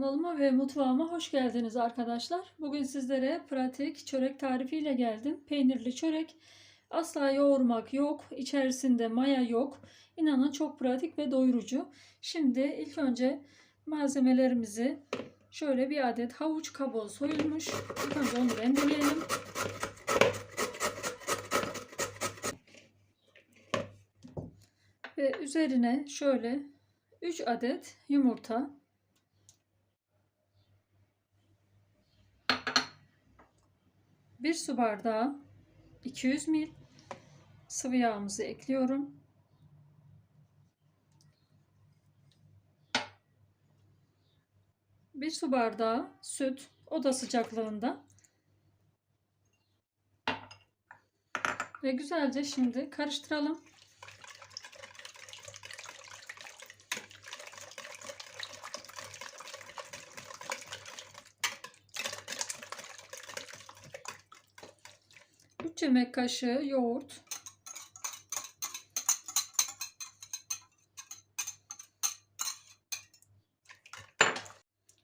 Kanalıma ve mutfağıma hoş geldiniz arkadaşlar. Bugün sizlere pratik çörek tarifiyle geldim. Peynirli çörek. Asla yoğurmak yok. İçerisinde maya yok. İnanın çok pratik ve doyurucu. Şimdi ilk önce malzemelerimizi şöyle bir adet havuç kabuğu soyulmuş. İlk önce onu rendeleyelim. Ve üzerine şöyle 3 adet yumurta Bir su bardağı 200 ml sıvı yağımızı ekliyorum. Bir su bardağı süt oda sıcaklığında. Ve güzelce şimdi karıştıralım. Üç yemek kaşığı yoğurt.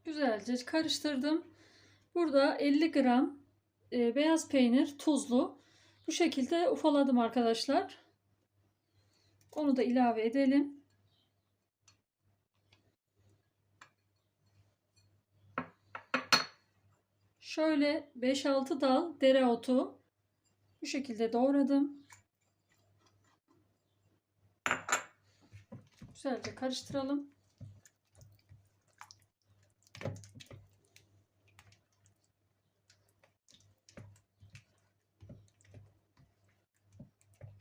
Güzelce karıştırdım. Burada 50 gram e, beyaz peynir tuzlu. Bu şekilde ufaladım arkadaşlar. Onu da ilave edelim. Şöyle 5-6 dal dereotu bu şekilde doğradım. Güzelce karıştıralım.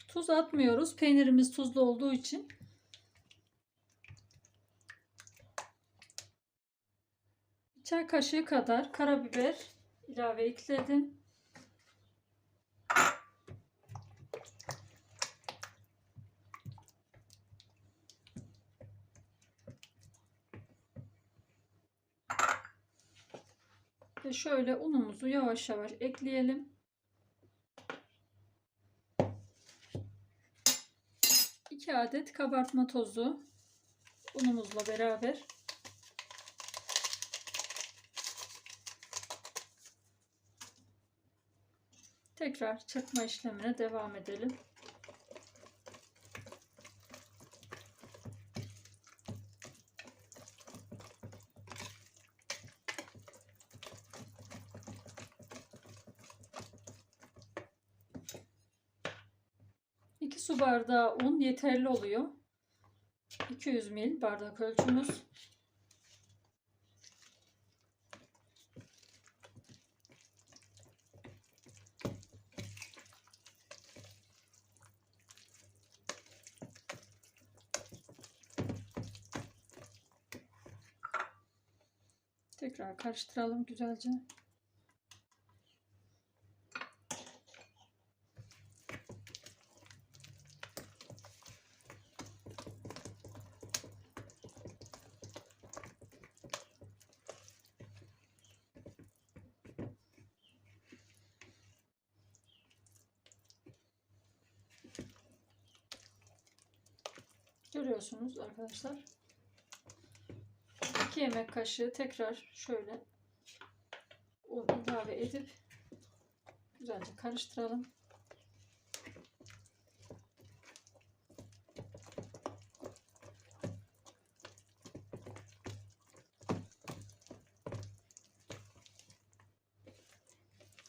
Tuz atmıyoruz. Peynirimiz tuzlu olduğu için. Çay kaşığı kadar karabiber ilave ekledim. Ve şöyle unumuzu yavaş yavaş ekleyelim. İki adet kabartma tozu unumuzla beraber. Tekrar çırpma işlemine devam edelim. Su bardağı un yeterli oluyor. 200 ml bardak ölçümüz. Tekrar karıştıralım güzelce. Görüyorsunuz arkadaşlar. 2 yemek kaşığı tekrar şöyle ilave edip güzelce karıştıralım.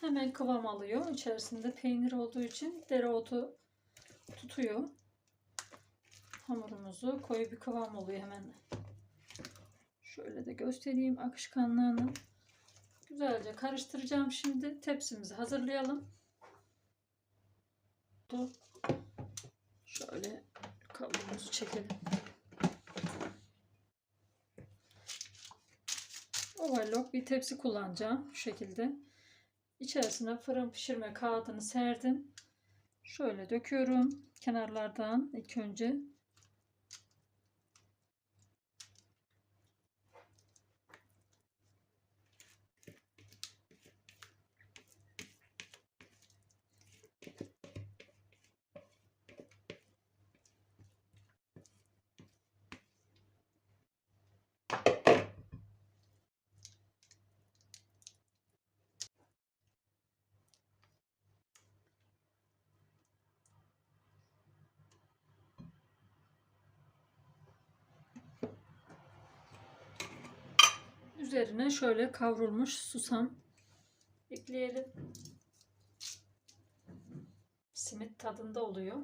Hemen kıvam alıyor. İçerisinde peynir olduğu için dereotu tutuyor hamurumuzu koyu bir kıvam oluyor hemen. Şöyle de göstereyim akışkanlığını. Güzelce karıştıracağım şimdi. Tepsimizi hazırlayalım. Şöyle kabuğumuzu çekelim. Overlock bir tepsi kullanacağım. Şu şekilde. İçerisine fırın pişirme kağıdını serdim. Şöyle döküyorum. Kenarlardan ilk önce Üzerine şöyle kavrulmuş susam ekleyelim. Simit tadında oluyor.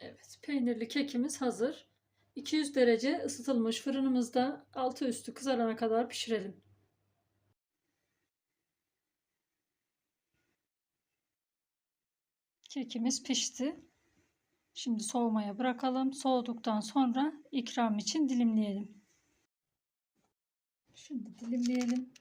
Evet, peynirli kekimiz hazır. 200 derece ısıtılmış fırınımızda altı üstü kızarana kadar pişirelim. Kekimiz pişti. Şimdi soğumaya bırakalım. Soğuduktan sonra ikram için dilimleyelim. Şimdi dilimleyelim.